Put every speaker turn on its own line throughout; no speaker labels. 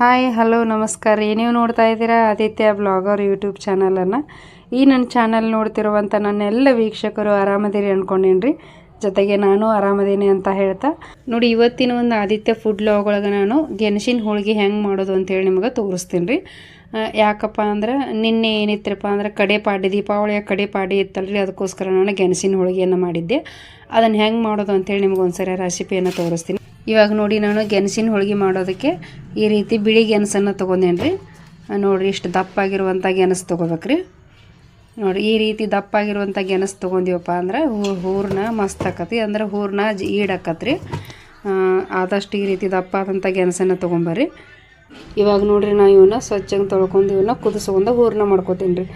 Hi, hello, ನಮಸ್ಕಾರ. ರೀ ನೀವು ನೋಡ್ತಾ ಇದ್ದೀರಾ? ಆದಿತ್ಯ ಬ್ಲಾಗರ್ ಯೂಟ್ಯೂಬ್ ಚಾನಲನ್ನು ಈ ನನ್ನ ಚಾನಲ್ ನೋಡ್ತಿರುವಂಥ ನನ್ನ ಎಲ್ಲ ವೀಕ್ಷಕರು ಆರಾಮದಿರಿ ಅಂದ್ಕೊಂಡೇನ್ರಿ ಜೊತೆಗೆ ನಾನು ಆರಾಮದೇನೆ ಅಂತ ಹೇಳ್ತಾ. ನೋಡಿ, ಇವತ್ತಿನ ಒಂದು ಆದಿತ್ಯ ಫುಡ್ ಲಾಗ್ ಒಳಗೆ ನಾನು ಗೆಣಸಿನ ಹೋಳಿಗೆ ಹೆಂಗೆ ಮಾಡೋದು ಅಂತೇಳಿ ನಿಮಗೆ ತೋರಿಸ್ತೀನಿ ರೀ ಯಾಕಪ್ಪ ಅಂದ್ರೆ ನಿನ್ನೆ ಏನಿತ್ತಪ್ಪ ಅಂದ್ರೆ ಕಡೆ ಪಾಡಿ ದೀಪಾವಳಿಯ ಕಡೆ ಪಾಡಿ ಇತ್ತಲ್ರಿ, ಅದಕ್ಕೋಸ್ಕರ ನಾನು ಗೆಣಸಿನ ಹೋಳಿಗೆಯನ್ನು ಮಾಡಿದ್ದೆ. ಅದನ್ನು ಹೆಂಗೆ ಮಾಡೋದು ಅಂತೇಳಿ ನಿಮ್ಗೆ ಒಂದ್ಸರಿ ರೆಸಿಪಿಯನ್ನು ತೋರಿಸ್ತೀನಿ. ಇವಾಗ ನೋಡಿ ನಾನು ಗೆಣಸಿನ ಹೋಳಿಗೆ ಮಾಡೋದಕ್ಕೆ ಈ ರೀತಿ ಬಿಳಿ ಗೆಣಸನ್ನು ತೊಗೊಂಡೇನು ರೀ ನೋಡಿರಿ ಇಷ್ಟು ದಪ್ಪಾಗಿರುವಂಥ ಗೆಣಸು ತೊಗೋಬೇಕ್ರಿ. ನೋಡಿ ಈ ರೀತಿ ದಪ್ಪಾಗಿರುವಂಥ ಗೆಣಸು ತೊಗೊಂಡಿವಪ್ಪ ಅಂದ್ರೆ ಹೂ- ಹೂರ್ಣ ಮಸ್ತ್ ಆಕತಿ ಅಂದ್ರೆ ಹೂರ್ಣ ಜ ಈಡಾಕತ್ರಿ ಆದಷ್ಟು ಈ ರೀತಿ ದಪ್ಪ ಆದಂಥ ಗೆಣಸನ್ನು ತೊಗೊಂಬರ್ರಿ. ಇವಾಗ ನೋಡಿರಿ ನಾ ಇವನ್ನ ಸ್ವಚ್ಛಂಗೆ ತೊಳ್ಕೊಂಡು ಇವನ್ನ ಕುದಿಸ್ಕೊಂಡು ಹೂರ್ನ ಮಾಡ್ಕೋತೀನಿ ರೀ.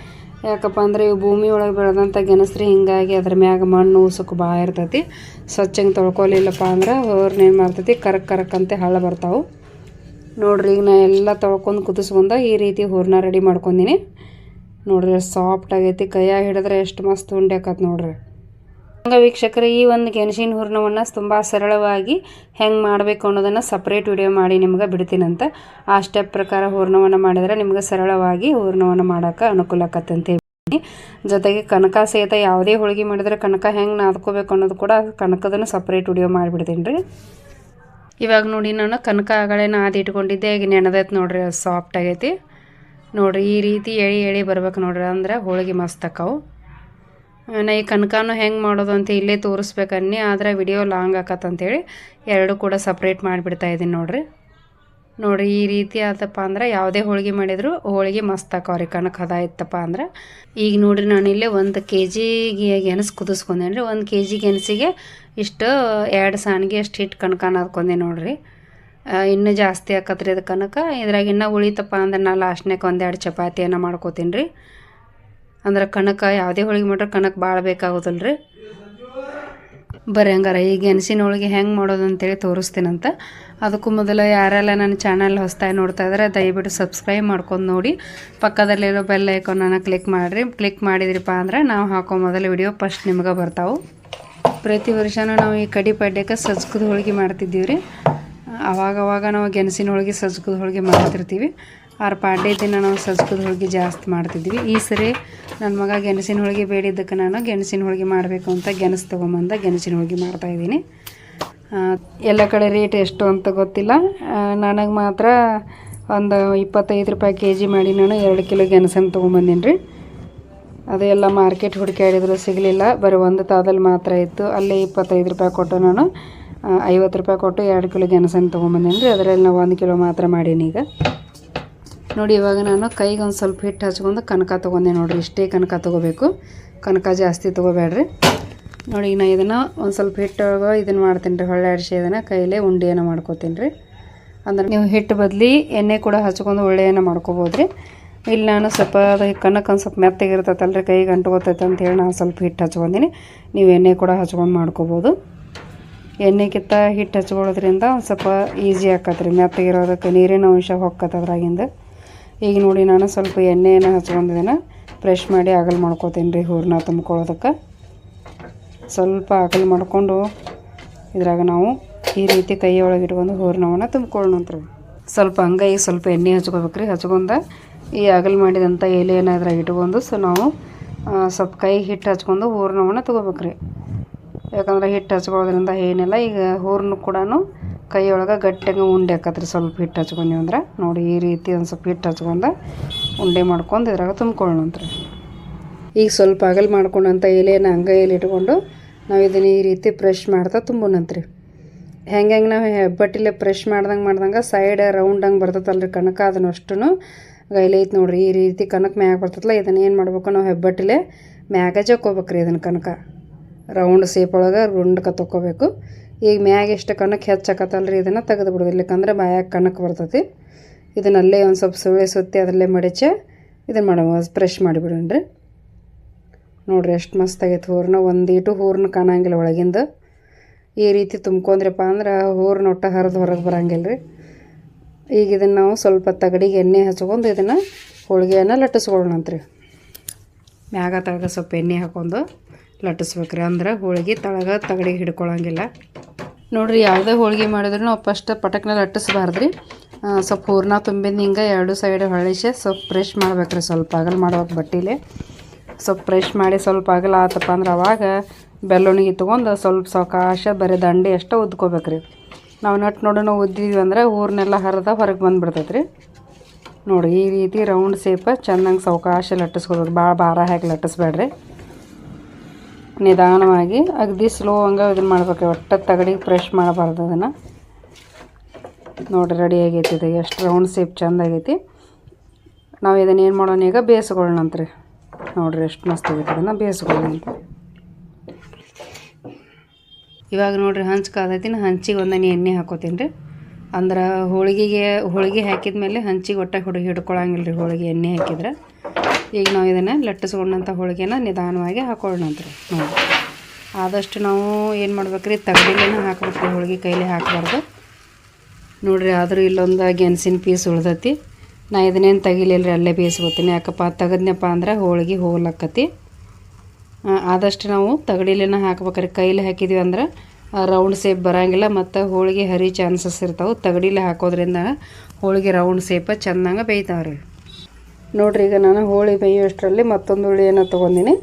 ಯಾಕಪ್ಪ ಅಂದರೆ ಇವು ಭೂಮಿ ಒಳಗೆ ಬೆಳೆದಂಥ ಗೆಣಸ್ರಿ, ಹಿಂಗಾಗಿ ಅದ್ರ ಮ್ಯಾಗ ಮಣ್ಣು ಉಸುಕು ಭಾಳ ಇರ್ತೈತಿ. ಸ್ವಚ್ಛಂಗೆ ತೊಳ್ಕೊಲಿಲ್ಲಪ್ಪ ಅಂದ್ರೆ ಏನು ಮಾಡ್ತೈತಿ? ಕರಕ್ ಕರಕ್ ಅಂತ ಹಳ್ಳ ಬರ್ತಾವೆ. ನೋಡ್ರಿ, ಈಗ ನಾ ಎಲ್ಲ ತೊಳ್ಕೊಂಡು ಕುದಿಸ್ಕೊಂಡು ಈ ರೀತಿ ಹೂರ್ಣ ರೆಡಿ ಮಾಡ್ಕೊಂಡಿನಿ ನೋಡ್ರಿ, ಸಾಫ್ಟ್ ಆಗೈತಿ. ಕೈಯಾಗ ಹಿಡಿದ್ರೆ ಎಷ್ಟು ಮಸ್ತ್ ಉಂಡೆ ಆಕತ್ ನೋಡ್ರಿ. ಹಂಗ ವೀಕ್ಷಕರು, ಈ ಒಂದು ಗೆಣಸಿನ ಹೂರ್ಣವನ್ನು ತುಂಬ ಸರಳವಾಗಿ ಹೆಂಗೆ ಮಾಡಬೇಕು ಅನ್ನೋದನ್ನು ಸಪ್ರೇಟ್ ವಿಡಿಯೋ ಮಾಡಿ ನಿಮ್ಗೆ ಬಿಡ್ತೀನಂತ. ಆ ಸ್ಟೆಪ್ ಪ್ರಕಾರ ಹೂರ್ಣವನ್ನು ಮಾಡಿದ್ರೆ ನಿಮ್ಗೆ ಸರಳವಾಗಿ ಹೂರ್ಣವನ್ನು ಮಾಡೋಕೆ ಅನುಕೂಲ ಆಗತ್ತಂತೆ ಜೊತೆಗೆ ಕನಕ ಸಹಿತ ಯಾವುದೇ ಹೋಳಿಗೆ ಮಾಡಿದ್ರೆ ಕನಕ ಹೆಂಗೆ ನಾದ್ಕೋಬೇಕು ಅನ್ನೋದು ಕೂಡ ಕನಕದನ್ನು ಸಪ್ರೇಟ್ ವಿಡಿಯೋ ಮಾಡಿಬಿಡ್ತೀನಿ ರೀ. ಇವಾಗ ನೋಡಿ ನಾನು ಕನಕ ಆಗಳೇ ನಾದಿ ಇಟ್ಕೊಂಡಿದ್ದೆ, ಈಗ ನೆನದೈತೆ ನೋಡ್ರಿ ಅದು ಸಾಫ್ಟ್ ಆಗೈತಿ. ನೋಡ್ರಿ ಈ ರೀತಿ ಎಳಿ ಎಳಿ ಬರ್ಬೇಕು ನೋಡ್ರಿ ಅಂದ್ರೆ ಹೋಳಿಗೆ ಮಸ್ತ್ ಆಕಾವು ನಾ ಈ ಕನಕನೂ ಹೆಂಗೆ ಮಾಡೋದು ಅಂತ ಇಲ್ಲೇ ತೋರಿಸ್ಬೇಕನ್ನಿ, ಆದರೆ ವಿಡಿಯೋ ಲಾಂಗ್ ಆಕತ್ತಂತೇಳಿ ಎರಡು ಕೂಡ ಸಪ್ರೇಟ್ ಮಾಡಿಬಿಡ್ತಾ ಇದ್ದೀನಿ ನೋಡ್ರಿ. ನೋಡಿರಿ, ಈ ರೀತಿ ಆತಪ್ಪ ಅಂದ್ರೆ ಯಾವುದೇ ಹೋಳಿಗೆ ಮಾಡಿದ್ರು ಹೋಳಿಗೆ ಮಸ್ತ್ ಆಕಾವ್ರಿ ಕನಕ ಹದ ಇತ್ತಪ್ಪ ಅಂದ್ರೆ. ಈಗ ನೋಡ್ರಿ ನಾನು ಇಲ್ಲೇ ಒಂದು ಕೆ ಜಿಗೆ ಗೆಣಸು ಕುದಿಸ್ಕೊಂಡೇನಿ ರೀ ಒಂದು ಕೆ ಜಿ ಗೆಣಸಿಗೆ ಇಷ್ಟು ಎರಡು ಸಾನಿಗೆ ಅಷ್ಟು ಹಿಟ್ಟು ಕನಕ ಹಾಕೊಂಡೆ ನೋಡ್ರಿ. ಇನ್ನು ಇನ್ನೂ ಜಾಸ್ತಿ ಆಕತ್ರಿ ಅದು ಕನಕ. ಇದ್ರಾಗ ಇನ್ನೂ ಉಳಿತಪ್ಪ ಅಂದ್ರೆ ನಾ ಲಾಸ್ಟ್ನಾಗ ಒಂದೆರಡು ಚಪಾತಿಯನ್ನು ಮಾಡ್ಕೋತೀನಿ ರೀ ಅಂದ್ರೆ ಕಣಕ್ಕೆ ಯಾವುದೇ ಹೋಳಿಗೆ ಮಾಡ್ರೆ ಕಣಕ್ಕೆ ಭಾಳ ಬೇಕಾಗೋದಿಲ್ಲ ರೀ ಬರ್ರಿ ಹಂಗಾರ ಈ ಗೆಣಸಿನ ಹೋಳಿಗೆ ಹೆಂಗೆ ಮಾಡೋದು ಅಂತೇಳಿ ತೋರಿಸ್ತೀನಂತ. ಅದಕ್ಕೂ ಮೊದಲು ಯಾರೆಲ್ಲ ನನ್ನ ಚಾನಲ್ ಹೊಸ್ದಾಗಿ ನೋಡ್ತಾ ಇದ್ದಾರೆ ದಯವಿಟ್ಟು ಸಬ್ಸ್ಕ್ರೈಬ್ ಮಾಡ್ಕೊಂಡು ನೋಡಿ. ಪಕ್ಕದಲ್ಲಿರೋ ಬೆಲ್ ಐಕಾನನ್ನು ಕ್ಲಿಕ್ ಮಾಡಿರಿ. ಕ್ಲಿಕ್ ಮಾಡಿದ್ರಿಪ್ಪ ಅಂದ್ರೆ ನಾವು ಹಾಕೋ ಮೊದಲು ವಿಡಿಯೋ ಫಸ್ಟ್ ನಿಮ್ಗೆ ಬರ್ತಾವೆ. ಪ್ರತಿ ವರ್ಷನೂ ನಾವು ಈ ಕಡಿ ಪಡ್ಯಕ್ಕೆ ಸಜ್ಕದ ಹೋಳಿಗೆ ಮಾಡ್ತಿದ್ದೀವಿ ರೀ ಅವಾಗ ಅವಾಗ ನಾವು ಗೆಣಸಿನ ಹೋಳಿಗೆ ಸಜ್ಕದ ಹೋಳಿಗೆ ಮಾಡ್ತಿರ್ತೀವಿ. ಆರು ಪಾಡ್ಯ ದಿನ ನಾವು ಸಜ್ಕದ ಹೋಳಿಗೆ ಜಾಸ್ತಿ ಮಾಡ್ತಿದ್ವಿ. ಈ ಸರಿ ನನ್ನ ಮಗ ಗೆಣಸಿನ ಹೋಳಿಗೆ ಬೇಡಿದ್ದಕ್ಕೆ ನಾನು ಗೆಣಸಿನ ಹೋಳಿಗೆ ಮಾಡಬೇಕು ಅಂತ ಗೆಣಸು ತೊಗೊಂಬಂದ ಗೆಣಸಿನ ಹೋಳಿಗೆ ಮಾಡ್ತಾಯಿದ್ದೀನಿ ಎಲ್ಲ ಕಡೆ ರೇಟ್ ಎಷ್ಟು ಅಂತ ಗೊತ್ತಿಲ್ಲ. ನನಗೆ ಮಾತ್ರ ಒಂದು ಇಪ್ಪತ್ತೈದು ರೂಪಾಯಿ ಕೆ ಜಿ ಮಾಡಿ ನಾನು ಎರಡು ಕಿಲೋ ಗೆಣಸನ್ನು ತೊಗೊಂಬಂದೀನಿ ರೀ ಅದು ಎಲ್ಲ ಮಾರ್ಕೆಟ್ ಹುಡುಕಾಡಿದ್ರು ಸಿಗಲಿಲ್ಲ. ಬರೀ ಒಂದು ತಾದಲ್ಲಿ ಮಾತ್ರ ಇತ್ತು. ಅಲ್ಲೇ ಇಪ್ಪತ್ತೈದು ರೂಪಾಯಿ ಕೊಟ್ಟು ನಾನು ಐವತ್ತು ರೂಪಾಯಿ ಕೊಟ್ಟು ಎರಡು ಕಿಲೋ ಗೆಣಸನ್ನು ತೊಗೊಂಬಂದೇನಿ ರೀ ಅದರಲ್ಲಿ ನಾವು ಒಂದು ಕಿಲೋ ಮಾತ್ರ ಮಾಡೀನಿ ಈಗ. ನೋಡಿ, ಇವಾಗ ನಾನು ಕೈಗೆ ಒಂದು ಸ್ವಲ್ಪ ಹಿಟ್ಟು ಹಚ್ಕೊಂಡು ಕನಕ ತೊಗೊಂಡೆ ನೋಡಿರಿ. ಇಷ್ಟೇ ಕನಕ ತೊಗೋಬೇಕು. ಕನಕ ಜಾಸ್ತಿ ತೊಗೋಬೇಡ್ರಿ. ನೋಡಿ ನಾ ಇದನ್ನು ಒಂದು ಸ್ವಲ್ಪ ಹಿಟ್ಟು ಇದನ್ನು ಮಾಡ್ತೀನಿ ರೀ, ಹೊಳ್ಳೆ ಅಡಿಸಿ ಇದನ್ನು ಕೈಲೇ ಉಂಡೆಯನ್ನು ಮಾಡ್ಕೊತೀನಿ ರೀ. ಅಂದ್ರೆ ನೀವು ಹಿಟ್ಟು ಬದಲಿ ಎಣ್ಣೆ ಕೂಡ ಹಚ್ಕೊಂಡು ಒಳ್ಳೆಯನ್ನು ಮಾಡ್ಕೋಬೋದು ರೀ. ಇಲ್ಲಿ ನಾನು ಸ್ವಲ್ಪ ಅದು ಕನಕ ಒಂದು ಸ್ವಲ್ಪ ಮೆತ್ತಗಿರ್ತೈತಲ್ಲ ರೀ ಕೈಗೆ ಅಂಟ್ಕೋತೈತೆ ಅಂತೇಳಿ ನಾನು ಸ್ವಲ್ಪ ಹಿಟ್ಟು ಹಚ್ಕೊಂಡಿನಿ. ನೀವು ಎಣ್ಣೆ ಕೂಡ ಹಚ್ಕೊಂಡು ಮಾಡ್ಕೋಬೋದು. ಎಣ್ಣೆಗಿಂತ ಹಿಟ್ಟು ಹಚ್ಕೊಳ್ಳೋದ್ರಿಂದ ಒಂದು ಸ್ವಲ್ಪ ಈಸಿ ಆಕತ್ತೆ ರೀ ಮೆತ್ತಗಿರೋದಕ್ಕೆ ನೀರಿನ ಅಂಶ ಹೊಕ್ಕತ್ತೆ ಅದ್ರಾಗಿಂದ. ಈಗ ನೋಡಿ ನಾನು ಸ್ವಲ್ಪ ಎಣ್ಣೆಯನ್ನು ಹಚ್ಕೊಂಡಿದ್ದೇನೆ. ಫ್ರೆಶ್ ಮಾಡಿ ಅಗಲ್ ಮಾಡ್ಕೋತೀನಿ ರೀ ಹೂರಣ ತುಂಬ್ಕೊಳ್ಳೋದಕ್ಕೆ. ಸ್ವಲ್ಪ ಅಗಲ್ ಮಾಡಿಕೊಂಡು ಇದ್ರಾಗ ನಾವು ಈ ರೀತಿ ಕೈಯೊಳಗೆ ಇಟ್ಕೊಂಡು ಹೂರ್ಣವನ್ನು ತುಂಬ್ಕೊಳ್ಳೋಣಂತ್ರಿ ಸ್ವಲ್ಪ ಹಂಗಾಗಿ ಸ್ವಲ್ಪ ಎಣ್ಣೆ ಹಚ್ಕೋಬೇಕು ರೀ. ಹಚ್ಕೊಂಡು ಈ ಅಗಲ್ ಮಾಡಿದಂಥ ಎಲೆಯನ್ನು ಇದ್ರಾಗ ಇಟ್ಕೊಂಡು ಸೊ ನಾವು ಸ್ವಲ್ಪ ಕೈ ಹಿಟ್ಟು ಹಚ್ಕೊಂಡು ಹೂರ್ಣವನ್ನು ತೊಗೋಬೇಕ್ರಿ ಯಾಕಂದ್ರೆ ಹಿಟ್ಟು ಹಚ್ಕೊಳ್ಳೋದ್ರಿಂದ ಏನಿಲ್ಲ, ಈಗ ಹೂರ್ನ ಕೂಡ ಕೈಯೊಳಗೆ ಗಟ್ಟಿಯಾಗ ಉಂಡೆ ಹಾಕತ್ರಿ. ಸ್ವಲ್ಪ ಹಿಟ್ಟು ಹಚ್ಕೊಂಡ್ವಿ ಅಂದ್ರೆ. ನೋಡಿ ಈ ರೀತಿ ಒಂದು ಸ್ವಲ್ಪ ಹಿಟ್ಟು ಹಚ್ಕೊಂಡು ಉಂಡೆ ಮಾಡ್ಕೊಂಡು ಇದ್ರಾಗ ತುಂಬ್ಕೊಳ್ಳೋಣಂತ್ರಿ. ಈಗ ಸ್ವಲ್ಪ ಅಗಲ್ ಮಾಡ್ಕೊಂಡಂಥ ಎಲೆಯನ್ನು ಎಲೆ ಇಟ್ಕೊಂಡು ನಾವು ಇದನ್ನು ಈ ರೀತಿ ಪ್ರೆಶ್ ಮಾಡ್ತಾ ತುಂಬೋಣಂತ್ರಿ ಹೆಂಗೆ ಹೆಂಗೆ ನಾವು ಹೆಬ್ಬಟ್ಟಿಲೆ ಪ್ರೆಶ್ ಮಾಡ್ದಂಗೆ ಮಾಡ್ದಂಗೆ ಸೈಡ್ ರೌಂಡಂಗೆ ಬರ್ತೈತಲ್ರಿ ಕನಕ ಅದನ್ನು ಅಷ್ಟು ಗೈಲೆ ಐತೆ ನೋಡ್ರಿ, ಈ ರೀತಿ ಕನಕ ಮ್ಯಾಗ ಬರ್ತೈತಲ್ಲ ಇದನ್ನು ಏನು ಮಾಡ್ಬೇಕು ನಾವು ಹೆಬ್ಬಟ್ಟಿಲೆ ಮ್ಯಾಗ ಜಕ್ಕೋಬೇಕ್ರಿ ಇದನ್ನು ಕನಕ. ರೌಂಡ್ ಸೇಪ್ ಒಳಗೆ ರುಂಡ್ಕ ತೊಗೋಬೇಕು ಈಗ ಮ್ಯಾಗ ಎಷ್ಟು ಕಣಕ್ಕೆ ಹೆಚ್ಚಾಕತ್ತಲ್ರಿ ಇದನ್ನು ತೆಗೆದು ಬಿಡೋದು ಇಲ್ಲಕಂದ್ರೆ ಬಾಯಾಗ ಕಣಕ್ಕೆ ಬರ್ತೈತಿ. ಇದನ್ನ ಅಲ್ಲೇ ಒಂದು ಸ್ವಲ್ಪ ಸುಳಿ ಸುತ್ತಿ ಅದರಲ್ಲೇ ಮಡಚೆ ಇದನ್ನು ಮಾಡ ಪ್ರೆಶ್ ಮಾಡಿಬಿಡೋಣ್ರಿ. ನೋಡಿರಿ ಎಷ್ಟು ಮಸ್ತ್ ಆಗೈತೆ ಒಂದು ಒಂದೀಟು ಹೂರ್ನ ಕಾಣಂಗಿಲ್ಲ ಒಳಗಿಂದ. ಈ ರೀತಿ ತುಂಬ್ಕೊಂಡ್ರಪ್ಪ ಅಂದ್ರೆ ಹೂರ್ನ ಒಟ್ಟ ಹರಿದು ಹೊರಗೆ ಬರಂಗಿಲ್ಲ ರೀ ಈಗ ಇದನ್ನು ನಾವು ಸ್ವಲ್ಪ ತಗಡಿಗೆ ಎಣ್ಣೆ ಹಚ್ಕೊಂಡು ಇದನ್ನು ಹೋಳಿಗೆಯನ್ನು ಲಟ್ಟಿಸ್ಕೊಳ್ಳೋಣಂತ್ರಿ. ಮ್ಯಾಗ ತಳಗ ಸ್ವಲ್ಪ ಎಣ್ಣೆ ಹಾಕೊಂಡು ಲಟ್ಟಿಸ್ಬೇಕ್ರಿ. ಅಂದ್ರೆ ಹೋಳಿಗೆ ತಳಗ ತಗಡಿಗೆ ಹಿಡ್ಕೊಳಂಗಿಲ್ಲ. ನೋಡಿರಿ, ಯಾವುದೇ ಹೋಳಿಗೆ ಮಾಡಿದ್ರು ನಾವು ಫಸ್ಟ್ ಪಟಕ್ನ ಲಟ್ಟಿಸ್ಬಾರ್ದ್ರಿ. ಸ್ವಲ್ಪ ಹೂರ್ಣ ತುಂಬಿದ ಹಿಂಗೆ ಎರಡು ಸೈಡ್ ಹೊಳಿಸಿ ಸ್ವಲ್ಪ ಫ್ರೆಶ್ ಮಾಡ್ಬೇಕ್ರಿ, ಸ್ವಲ್ಪ ಆಗಲ್ ಮಾಡ್ಬೇಕು ಬಟ್ಟಿಲಿ. ಸ್ವಲ್ಪ ಫ್ರೆಶ್ ಮಾಡಿ ಸ್ವಲ್ಪ ಆಗಲ್ಲ ಆತಪ್ಪ ಅಂದ್ರೆ ಅವಾಗ ಬೆಲ್ಲುಣಿಗೆ ತೊಗೊಂಡು ಸ್ವಲ್ಪ ಸಾವಕಾಶ ಬರೀ ದಂಡಿ ಅಷ್ಟೇ ಉದ್ಕೋಬೇಕ್ರಿ. ನಾವು ನಟ್ ನೋಡೋಣ ಉದ್ದಿದ್ವಿ ಅಂದ್ರೆ ಊರ್ನೆಲ್ಲ ಹರಿದ ಹೊರಗೆ ಬಂದುಬಿಡ್ತೈತ್ರಿ. ನೋಡಿ ಈ ರೀತಿ ರೌಂಡ್ ಸೇಪ ಚೆನ್ನಾಗಿ ಸಾವಕಾಶ ಲಟ್ಟಿಸ್ಕೋಬೇಕು. ಭಾಳ ಭಾರ ಹಾಕಿ ಲಟ್ಟಿಸ್ಬೇಡ್ರಿ. ನಿಧಾನವಾಗಿ ಅಗದಿ ಸ್ಲೋ ಹಂಗೆ ಇದನ್ನು ಮಾಡ್ಬೇಕು. ಒಟ್ಟು ತಗಡಿಗೆ ಫ್ರೆಶ್ ಮಾಡಬಾರ್ದು ಅದನ್ನು. ನೋಡಿರಿ ರೆಡಿ ಆಗೈತಿ ಇದು ಎಷ್ಟು ರೌಂಡ್ ಸೇಪ್ ಚಂದ ಆಗೈತಿ. ನಾವು ಇದನ್ನು ಏನು ಮಾಡೋಣ ಈಗ? ಬೇಯಿಸ್ಕೊಳ್ಳೋಣಂತ್ರಿ ನೋಡಿರಿ ಎಷ್ಟು ಮಸ್ತ್ ಆಗೈತಿ ಅದನ್ನು ಬೇಯಿಸ್ಕೊಳ್ಳೋಣ ಇವಾಗ ನೋಡಿರಿ ಹಂಚು ಕಾದೈತಿ ನಾ ಹಂಚಿಗೆ ಒಂದನೇ ಎಣ್ಣೆ ಹಾಕೋತೀನಿ ರೀ. ಅಂದ್ರೆ ಹೋಳಿಗೆಗೆ, ಹೋಳಿಗೆ ಹಾಕಿದ ಮೇಲೆ ಹಂಚಿಗೆ ಒಟ್ಟಾಗಿ ಹುಡುಗಿ ಹಿಡ್ಕೊಳಂಗಿಲ್ಲ ರೀ ಹೋಳಿಗೆ ಎಣ್ಣೆ ಹಾಕಿದ್ರೆ. ಈಗ ನಾವು ಇದನ್ನು ಲಟ್ಟಿಸ್ಕೊಂಡಂಥ ಹೋಳಿಗೆನ ನಿಧಾನವಾಗಿ ಹಾಕೊಳ್ಳೋಣಂತ್ರಿ ನೋಡಿ. ಆದಷ್ಟು ನಾವು ಏನು ಮಾಡ್ಬೇಕ್ರಿ? ತಗಡಿಲೇನ ಹಾಕ್ಬೇಕು ಹೋಳಿಗೆ ಕೈಲಿ ಹಾಕಬಾರ್ದು. ನೋಡಿರಿ, ಆದರೂ ಇಲ್ಲೊಂದು ಗೆಣಸಿನ ಪೀಸ್ ಉಳ್ದತಿ. ನಾ ಇದನ್ನೇನು ತೆಗಿಲಿಲ್ಲ ಅಲ್ಲೇ ಬೇಯಿಸ್ಕೊತೀನಿ. ಯಾಕಪ್ಪ, ತೆಗದ್ನಪ್ಪ ಅಂದ್ರೆ ಹೋಳಿಗೆ ಹೋಗ್ಲಕ್ಕತಿ. ಆದಷ್ಟು ನಾವು ತಗಡಿಲೇನ ಹಾಕ್ಬೇಕ್ರಿ. ಕೈಲಿ ಹಾಕಿದ್ವಿ ಅಂದ್ರೆ ರೌಂಡ್ ಸೇಪ್ ಬರೋಂಗಿಲ್ಲ, ಮತ್ತು ಹೋಳಿಗೆ ಹರಿ ಚಾನ್ಸಸ್ ಇರ್ತಾವೆ. ತಗಡಿಲೆ ಹಾಕೋದ್ರಿಂದ ಹೋಳಿಗೆ ರೌಂಡ್ ಸೇಪ ಚೆಂದಂಗೆ ಬೇಯ್ತಾವೆ ರೀ ನೋಡ್ರಿ, ಈಗ ನಾನು ಹೋಳಿ ಬೇಯೋಷ್ಟರಲ್ಲಿ ಮತ್ತೊಂದು ಹುಳಿಯನ್ನು ತೊಗೊಂಡಿನಿ.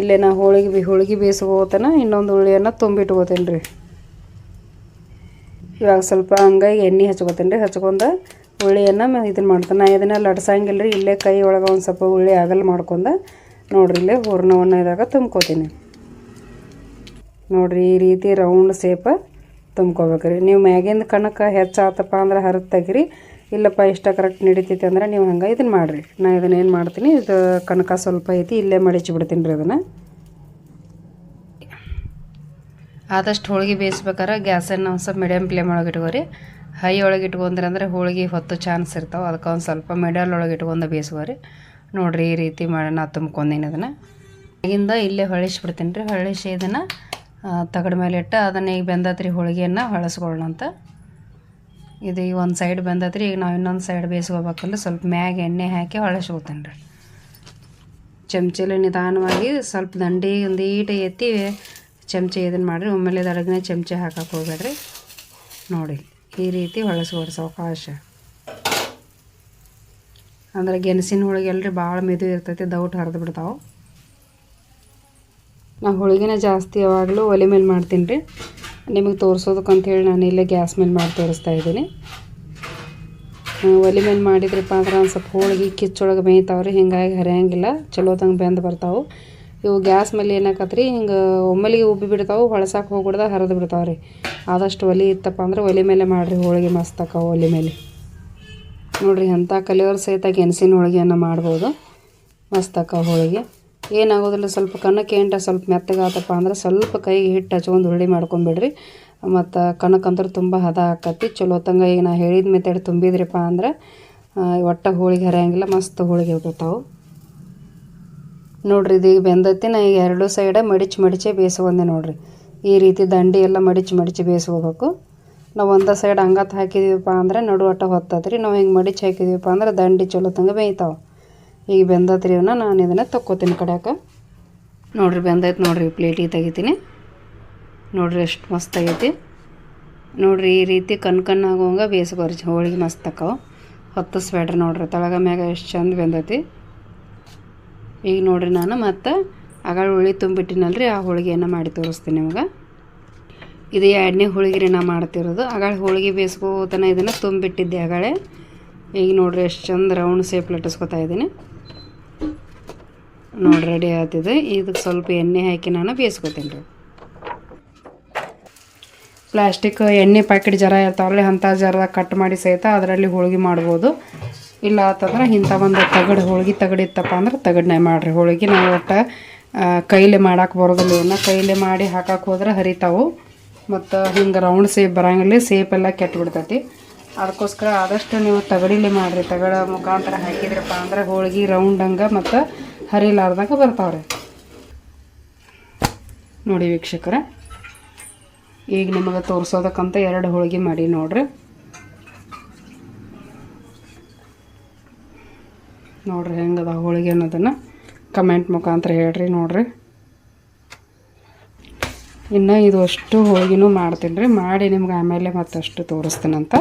ಇಲ್ಲೇ ನಾ ಹೋಳಿಗೆ ಬಿ, ಹೋಳಿಗೆ ಬೇಯಿಸ್ಕೋತನ ಇನ್ನೊಂದು ಹುಳಿಯನ್ನು ತುಂಬಿಟ್ಕೋತೀನಿ ರೀ. ಇವಾಗ ಸ್ವಲ್ಪ ಹಂಗಾಗಿ ಎಣ್ಣೆ ಹಚ್ಕೋತೀನಿ ರೀ, ಹಚ್ಕೊಂಡು ಹುಳಿಯನ್ನು ಇದನ್ನು ಮಾಡ್ತೇನೆ. ನಾ ಇದನ್ನು ಲಡ್ಸಂಗಿಲ್ಲ ರೀ, ಇಲ್ಲೇ ಕೈ ಒಳಗೆ ಒಂದು ಸ್ವಲ್ಪ ಉಳ್ಳಿ ಆಗಲ್ ಮಾಡ್ಕೊಂಡು ನೋಡ್ರಿ, ಇಲ್ಲೇ ಹೂರ್ಣವನ್ನು ಇದಾಗ ತುಂಬ್ಕೋತೀನಿ. ನೋಡ್ರಿ, ಈ ರೀತಿ ರೌಂಡ್ ಸೇಪ ತುಂಬ್ಕೋಬೇಕ್ರಿ. ನೀವು ಮ್ಯಾಗಿಂದ ಕಣಕ್ಕೆ ಹೆಚ್ಚಾತಪ್ಪ ಅಂದ್ರೆ ಹರಿದು ತೆಗಿರಿ. ಇಲ್ಲಪ್ಪ, ಇಷ್ಟ ಕರೆಕ್ಟ್ ನಡೀತೈತಿ ಅಂದ್ರೆ ನೀವು ಹಂಗೆ ಇದನ್ನು ಮಾಡಿರಿ. ನಾ ಇದನ್ನ ಏನು ಮಾಡ್ತೀನಿ, ಇದು ಕನಕ ಸ್ವಲ್ಪ ಐತಿ, ಇಲ್ಲೇ ಮಡಿಚಿ ಬಿಡ್ತೀನಿ ರೀ ಅದನ್ನು ಆದಷ್ಟು ಹೋಳಿಗೆ ಬೇಯಿಸ್ಬೇಕಾದ್ರೆ ಗ್ಯಾಸನ್ನು ಒಂದು ಸ್ವಲ್ಪ ಮೀಡಿಯಮ್ ಫ್ಲೇಮ್ ಒಳಗೆ ಇಟ್ಕೋರಿ. ಹೈ ಒಳಗೆ ಇಟ್ಕೊಂಡ್ರಿ ಅಂದರೆ ಹೋಳಿಗೆ ಹೊತ್ತು ಚಾನ್ಸ್ ಇರ್ತಾವೆ, ಅದಕ್ಕೆ ಒಂದು ಸ್ವಲ್ಪ ಮಿಡಲ್ ಒಳಗೆ ಇಟ್ಕೊಂಡು ಬೇಯಿಸ್ಕೋರಿ. ನೋಡಿರಿ ಈ ರೀತಿ ಮಾಡಿ ನಾ ತುಂಬ್ಕೊಂಡೀನಿ ಅದನ್ನು ಆಗಿಂದ ಇಲ್ಲೇ ಹೊಳಿಸ್ಬಿಡ್ತೀನಿ ರೀ ಹೊಳಿಸಿ ಇದನ್ನು ತಗಡ ಮೇಲೆ ಇಟ್ಟು ಅದನ್ನು ಈಗ ಬೆಂದತ್ರಿ ಹೋಳಿಗೆಯನ್ನು ಹೊಳಸ್ಕೊಳ್ಳೋಣ ಅಂತ ಇದು ಈಗ ಒಂದು ಸೈಡ್ ಬಂದತ್ರಿ ಈಗ ನಾವು ಇನ್ನೊಂದು ಸೈಡ್ ಬೇಯಿಸ್ಕೋಬೇಕಲ್ಲ ಸ್ವಲ್ಪ ಮ್ಯಾಗ ಎಣ್ಣೆ ಹಾಕಿ ಹೊಳಸ್ಕೊತೀನಿ ರೀ ಚಮಚಲಿ ನಿಧಾನವಾಗಿ ಸ್ವಲ್ಪ ದಂಡಿ ಒಂದು ಈಟ ಎತ್ತಿ ಚಮಚ ಇದನ್ನು ಮಾಡಿರಿ, ಒಮ್ಮೆಲೆ ದಡಗನೆ ಚಮಚ ಹಾಕಕ್ಕೆ ಹೋಗ್ಬೇಡ್ರಿ. ನೋಡಿ, ಈ ರೀತಿ ಹೊಳಸ್ಕೊಡ್ರಿ ಅವಕಾಶ. ಅಂದ್ರೆ ಗೆಣಸಿನ ಹೋಳಿಗೆ ಅಲ್ರಿ ಭಾಳ ಮೆದು ಇರ್ತೈತಿ, ದೌಟ್ ಹರಿದು ಬಿಡ್ತಾವೆ. ನಾ ಹೋಳಿಗೆನ ಜಾಸ್ತಿ ಯಾವಾಗಲೂ ಒಲೆ ಮೇಲೆ ಮಾಡ್ತೀನಿ ರೀ ನಿಮಗೆ ತೋರಿಸೋದಕ್ಕಂತೇಳಿ ನಾನು ಇಲ್ಲೇ ಗ್ಯಾಸ್ ಮೇಲೆ ಮಾಡಿ ತೋರಿಸ್ತಾ ಇದ್ದೀನಿ. ಒಲೆ ಮೇಲೆ ಮಾಡಿದ್ರಪ್ಪ ಅಂದ್ರೆ ಒಂದು ಸ್ವಲ್ಪ ಹೋಳಿಗೆ, ಕಿಚ್ಚೊಳಗೆ ಬೇಯ್ತಾವ್ರಿ, ಹಿಂಗಾಗಿ ಹರಿಯಂಗಿಲ್ಲ ಚಲೋದಂಗೆ ಬೆಂದು ಬರ್ತಾವೆ. ಇವು ಗ್ಯಾಸ್ ಮೇಲೆ ಏನಾಕತ್ರಿ, ಹಿಂಗೆ ಒಮ್ಮೆಲಿಗೆ ಉಬ್ಬಿ ಬಿಡ್ತಾವೆ ಹೊಳಸಕ್ಕೆ ಹೋಗ್ಬಿಡ್ದ, ಹರಿದು ಬಿಡ್ತಾವೆ ರೀ ಆದಷ್ಟು ಒಲೆ ಇತ್ತಪ್ಪ ಅಂದ್ರೆ ಒಲೆ ಮೇಲೆ ಮಾಡಿರಿ, ಹೋಳಿಗೆ ಮಸ್ತ್ ಆಕಾವು ಒಲೆ ಮೇಲೆ. ನೋಡಿರಿ ಅಂಥ ಕಲಿಯೋರು ಸಹಿತ ಗೆಣಸಿನ ಹೋಳಿಗೆಯನ್ನು ಮಾಡ್ಬೋದು. ಮಸ್ತ್ ಹೋಳಿಗೆ. ಏನಾಗೋದಿಲ್ಲ, ಸ್ವಲ್ಪ ಕಣಕ್ಕೆ ಏನರ ಸ್ವಲ್ಪ ಮೆತ್ತಗಾತಪ್ಪ ಅಂದ್ರೆ ಸ್ವಲ್ಪ ಕೈಗೆ ಹಿಟ್ಟು ಹಚ್ಕೊಂಡು ಹುರುಳಿ ಮಾಡ್ಕೊಂಬಿಡ್ರಿ. ಮತ್ತು ಕಣಕ್ಕಂದ್ರೆ ತುಂಬ ಹದ ಆಕತಿ. ಚಲೋ ತಂಗ ಈಗ ನಾ ಹೇಳಿದ ಮೆಥಡ್ ತುಂಬಿದ್ರಿಪ್ಪ ಅಂದ್ರೆ ಒಟ್ಟು ಹೋಳಿಗೆ ಹರಿಯಂಗಿಲ್ಲ, ಮಸ್ತ್ ಹೋಳಿಗೆ ಹೋಗ್ತಾವೆ ನೋಡ್ರಿ ಇದೀಗ ಬೆಂದತ್ತಿ ಬೆಂದೈತಿ, ನಾ ಈಗ ಎರಡು ಸೈಡ ಮಡಿಚಿ ಮಡಿಚೆ ಬೇಯಿಸ್ಕೊಂಡೆ ನೋಡ್ರಿ. ಈ ರೀತಿ ದಂಡಿ ಎಲ್ಲ ಮಡಿಚಿ ಮಡಿಚಿ ಬೇಯಿಸ್ಕೋಬೇಕು. ನಾವು ಒಂದು ಸೈಡ್ ಹಂಗತ್ ಹಾಕಿದೀವಪ್ಪ ಅಂದ್ರೆ ನಡು ಹೊತ್ತದ್ರಿ ನಾವು ಹಿಂಗೆ ಮಡಿಚಿ ಹಾಕಿದೀವಪ್ಪ ಅಂದ್ರೆ ದಂಡಿ ಚಲೋ ತಂಗ ಬೇಯ್ತಾವೆ. ಈಗ ಬೆಂದತ್ರಿ ಇವನ್ನ ನಾನು ಇದನ್ನು ತಕ್ಕೋತೀನಿ ಕಡ್ಯಾಕ. ನೋಡ್ರಿ ಬೆಂದೈತೆ ನೋಡ್ರಿ ಪ್ಲೇಟಿಗೆ ತೆಗಿತೀನಿ. ನೋಡ್ರಿ, ಎಷ್ಟು ಮಸ್ತ್ ಆಗೈತಿ. ನೋಡ್ರಿ, ಈ ರೀತಿ ಕಣ್ ಕಣ್ಣು ಆಗೋಂಗೆ ಬೇಯಿಸ್ಕೋರಿ ಹೋಳಿಗೆ ಮಸ್ತ್ ಹೊತ್ತು ಹೊತ್ತಿಸ್ಬೇಡ್ರಿ ನೋಡ್ರಿ, ತಳಗ ಮ್ಯಾಗ ಎಷ್ಟು ಚಂದ ಬೆಂದೈತಿ. ಈಗ ನೋಡ್ರಿ, ನಾನು ಮತ್ತು ಆಗಳ ಹುಳಿ ತುಂಬಿಟ್ಟಿನಲ್ರಿ, ಆ ಹೋಳಿಗೆಯನ್ನು ಮಾಡಿ ತೋರಿಸ್ತೀನಿ ನಿಮಗೆ. ಇದು ಎರಡನೇ ಹೋಳಿಗೆ ನಾ ಮಾಡ್ತಿರೋದು. ಆಗಳ ಹೋಳಿಗೆ ಬೇಯಿಸ್ಕೋತನ ಇದನ್ನು ತುಂಬಿಟ್ಟಿದ್ದೆ ಆಗಳೇ. ಈಗ ನೋಡ್ರಿ, ಎಷ್ಟು ಚಂದ ರೌಂಡ್ ಸೇಪ್ ಲಟ್ಟಿಸ್ಕೊತಾ ಇದ್ದೀನಿ ನೋಡಿ ರೆಡಿ ಆಗ್ತಿದೆ. ಇದಕ್ಕೆ ಸ್ವಲ್ಪ ಎಣ್ಣೆ ಹಾಕಿ ನಾನು ಬೇಯಿಸ್ಕೊತೀನಿ ರೀ. ಪ್ಲಾಸ್ಟಿಕ್ ಎಣ್ಣೆ ಪ್ಯಾಕೆಟ್ ಜರ ಇರ್ತಾವಲ್ಲ ಅಂಥ ಜರ ಕಟ್ ಮಾಡಿ ಸಹಿತ ಅದರಲ್ಲಿ ಹೋಳಿಗೆ ಮಾಡ್ಬೋದು. ಇಲ್ಲ ಅಂತಂದ್ರೆ ಇಂಥ ಒಂದು ತಗಡು, ಹೋಳಿಗೆ ತಗಡು ಇತ್ತಪ್ಪ ಅಂದ್ರೆ ತಗಡನೆ ಮಾಡಿರಿ. ಹೋಳಿಗೆ ನಾವು ಒಟ್ಟು ಕೈಲೆ ಮಾಡಕ್ಕೆ ಬರೋದಿಲ್ಲ ಇವನ್ನ ಕೈಲೆ ಮಾಡಿ ಹಾಕಕ್ಕೆ ಹೋದ್ರೆ ಹರಿತಾವು. ಮತ್ತು ಹಿಂಗೆ ರೌಂಡ್ ಸೇಪ್ ಬರೋಂಗಿಲ್ಲ ಸೇಪ್ ಎಲ್ಲ ಕೆಟ್ಟು ಬಿಡ್ತೈತಿ ಅದಕ್ಕೋಸ್ಕರ ಆದಷ್ಟು ನೀವು ತಗಡಿಲಿ ಮಾಡಿರಿ. ತಗಡ ಮುಖಾಂತರ ಹಾಕಿದ್ರಪ್ಪ ಅಂದ್ರೆ ಹೋಳಿಗೆ ರೌಂಡ್ ಹಂಗೆ ಮತ್ತು ಹರಿಲಾರ್ದಂಗೆ ಬರ್ತಾವ್ರಿ. ನೋಡಿ ವೀಕ್ಷಕರ, ಈಗ ನಿಮಗೆ ತೋರಿಸೋದಕ್ಕಂತ ಎರಡು ಹೋಳಿಗೆ ಮಾಡಿ ನೋಡ್ರಿ. ನೋಡ್ರಿ ಹೆಂಗದ ಹೋಳಿಗೆ ಅನ್ನೋದನ್ನು ಕಮೆಂಟ್ ಮುಖಾಂತರ ಹೇಳ್ರಿ ನೋಡ್ರಿ. ಇನ್ನು ಇದು ಅಷ್ಟು ಹೋಳಿಗೆನೂ ಮಾಡ್ತೀನಿ ರೀ, ಮಾಡಿ ನಿಮ್ಗೆ ಆಮೇಲೆ ಮತ್ತಷ್ಟು ತೋರಿಸ್ತೀನಂತ.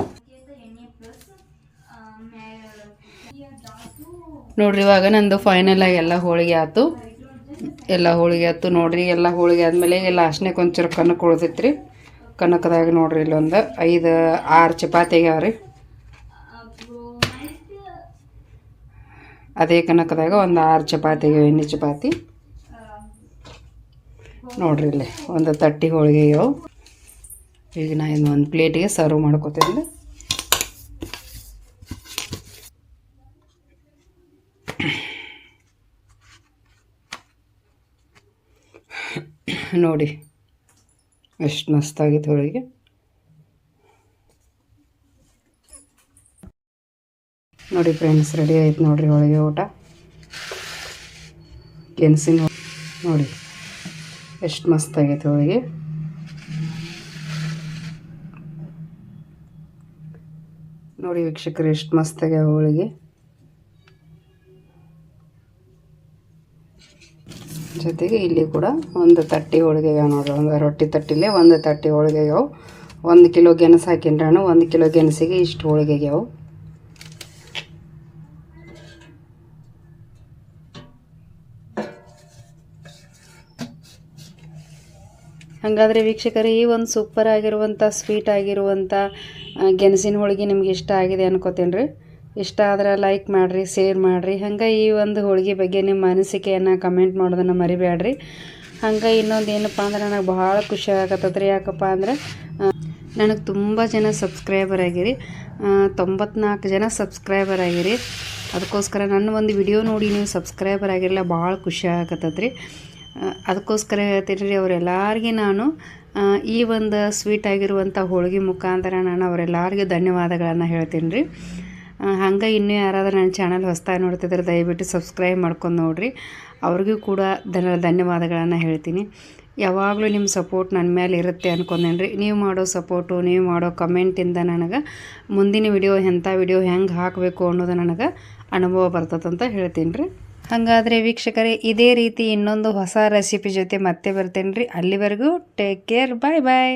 ನೋಡ್ರಿ, ಇವಾಗ ನಂದು ಫೈನಲ್ ಆಗಿ ಎಲ್ಲ ಹೋಳಿಗೆ ಆಯ್ತು. ಎಲ್ಲ ಹೋಳಿಗೆ ಆಯ್ತು ನೋಡ್ರಿ, ಎಲ್ಲ ಹೋಳಿಗೆ ಆದಮೇಲೆ ಲಾಸ್ಟ್ನೇ ಒಂಚೂರು ಕನಕ ಉಳ್ದೈತ್ರಿ. ಕನಕದಾಗ ನೋಡ್ರಿ ಇಲ್ಲೊಂದು ಐದು, ಆರು ಚಪಾತಿ ಆಗ್ಯಾವ್ರಿ. ಅದೇ ಕನಕದಾಗ ಒಂದು ಆರು ಚಪಾತಿ ಎಣ್ಣೆ ಚಪಾತಿ. ನೋಡ್ರಿ ಇಲ್ಲಿ, ಒಂದು ತಟ್ಟಿ ಹೋಳಿಗೆ ಈಗ ನಾ ಇನ್ನು ಒಂದು ಪ್ಲೇಟಿಗೆ ಸರ್ವ್ ಮಾಡ್ಕೋತೀನಿ ನೋಡಿ. ಎಷ್ಟು ಮಸ್ತಾಗಿತ್ತು ಹೋಳಿಗೆ ನೋಡಿ ಫ್ರೆಂಡ್ಸ್ ರೆಡಿ ಆಯ್ತು ನೋಡಿರಿ ಹೋಳಿಗೆ ಊಟ. ಗೆಣಸಿನ ನೋಡಿ. ಎಷ್ಟು ಮಸ್ತಾಗೈತೆ ಹೋಳಿಗೆ ನೋಡಿ ವೀಕ್ಷಕರು, ಎಷ್ಟು ಮಸ್ತಾಗ್ಯಾವ ಹೋಳಿಗೆ ಜೊತೆಗೆ ಇಲ್ಲಿ ಕೂಡ ಒಂದು ತಟ್ಟಿ ಹೋಳಿಗೆ ನೋಡ್ರಿ. ಒಂದು ರೊಟ್ಟಿ ತಟ್ಟಿಲೆ ಒಂದು ತಟ್ಟಿ ಹೋಳಿಗೆ ಆಗ್ಯಾವ ಒಂದು ಕಿಲೋ ಗೆಣಸು ಹಾಕಿನ್ರಾನು ಒಂದು ಕಿಲೋ ಗೆಣಸಿಗೆ ಇಷ್ಟು ಹೋಳಿಗೆ ಆಗ್ಯಾವ ಹಾಗಾದರೆ ವೀಕ್ಷಕರೇ, ಈ ಒಂದು ಸೂಪರ್ ಆಗಿರುವಂಥ, ಸ್ವೀಟ್ ಆಗಿರುವಂಥ ಗೆಣಸಿನ ಹೋಳಿಗೆ ನಿಮ್ಗೆ ಇಷ್ಟ ಆಗಿದೆ ಅನ್ಕೋತೀನಿ ರೀ ಇಷ್ಟ ಆದ್ರೆ ಲೈಕ್ ಮಾಡಿರಿ ಶೇರ್ ಮಾಡಿರಿ. ಹಂಗೆ ಈ ಒಂದು ಹೋಳಿಗೆ ಬಗ್ಗೆ ನಿಮ್ಮ ಅನಿಸಿಕೆಯನ್ನು ಕಮೆಂಟ್ ಮಾಡೋದನ್ನು ಮರಿಬೇಡ್ರಿ ಹಂಗೆ ಇನ್ನೊಂದು ಏನಪ್ಪ ಅಂದ್ರೆ ನನಗೆ ಭಾಳ ಖುಷಿ ಆಗತ್ತದ ರೀ ಯಾಕಪ್ಪ ಅಂದ್ರೆ ನನಗೆ ತುಂಬ ಜನ ಸಬ್ಸ್ಕ್ರೈಬರ್ ಆಗಿರಿ. ತೊಂಬತ್ನಾಲ್ಕು ಜನ ಸಬ್ಸ್ಕ್ರೈಬರ್ ಆಗಿರಿ. ಅದಕ್ಕೋಸ್ಕರ ನನ್ನ ಒಂದು ವಿಡಿಯೋ ನೋಡಿ ನೀವು ಸಬ್ಸ್ಕ್ರೈಬರ್ ಆಗಿರಲ್ಲ ಭಾಳ ಖುಷಿ ಆಗತ್ತದ ರೀ ಅದಕ್ಕೋಸ್ಕರ ಹೇಳ್ತೀನಿ ರೀ ಅವರೆಲ್ಲರಿಗೆ ನಾನು ಈ ಒಂದು ಸ್ವೀಟ್ ಆಗಿರುವಂಥ ಹೋಳಿಗೆ ಮುಖಾಂತರ ನಾನು ಅವರೆಲ್ಲರಿಗೂ ಧನ್ಯವಾದಗಳನ್ನು ಹೇಳ್ತೀನಿ ರೀ ಹಂಗೆ ಇನ್ನೂ ಯಾರಾದರೂ ನನ್ನ ಚಾನಲ್ ಹೊಸ್ದಾಗಿ ನೋಡ್ತಿದ್ರೆ ದಯವಿಟ್ಟು ಸಬ್ಸ್ಕ್ರೈಬ್ ಮಾಡ್ಕೊಂಡು ನೋಡಿರಿ. ಅವ್ರಿಗೂ ಕೂಡ ಧನ, ಧನ್ಯವಾದಗಳನ್ನು ಹೇಳ್ತೀನಿ. ಯಾವಾಗಲೂ ನಿಮ್ಮ ಸಪೋರ್ಟ್ ನನ್ನ ಮೇಲೆ ಇರುತ್ತೆ ಅನ್ಕೊಂಡೇನ್ರಿ. ನೀವು ಮಾಡೋ ಸಪೋರ್ಟು, ನೀವು ಮಾಡೋ ಕಮೆಂಟಿಂದ ನನಗೆ ಮುಂದಿನ ವಿಡಿಯೋ, ಎಂಥ ವಿಡಿಯೋ ಹೆಂಗೆ ಹಾಕಬೇಕು ಅನ್ನೋದು ನನಗೆ ಅನುಭವ ಬರ್ತದಂತ ಹೇಳ್ತೀನಿ ರೀ ಹಾಗಾದರೆ ವೀಕ್ಷಕರೇ, ಇದೇ ರೀತಿ ಇನ್ನೊಂದು ಹೊಸ ರೆಸಿಪಿ ಜೊತೆ ಮತ್ತೆ ಬರ್ತೇನೆ ರೀ ಅಲ್ಲಿವರೆಗೂ ಟೇಕ್ ಕೇರ್ ಬಾಯ್ ಬಾಯ್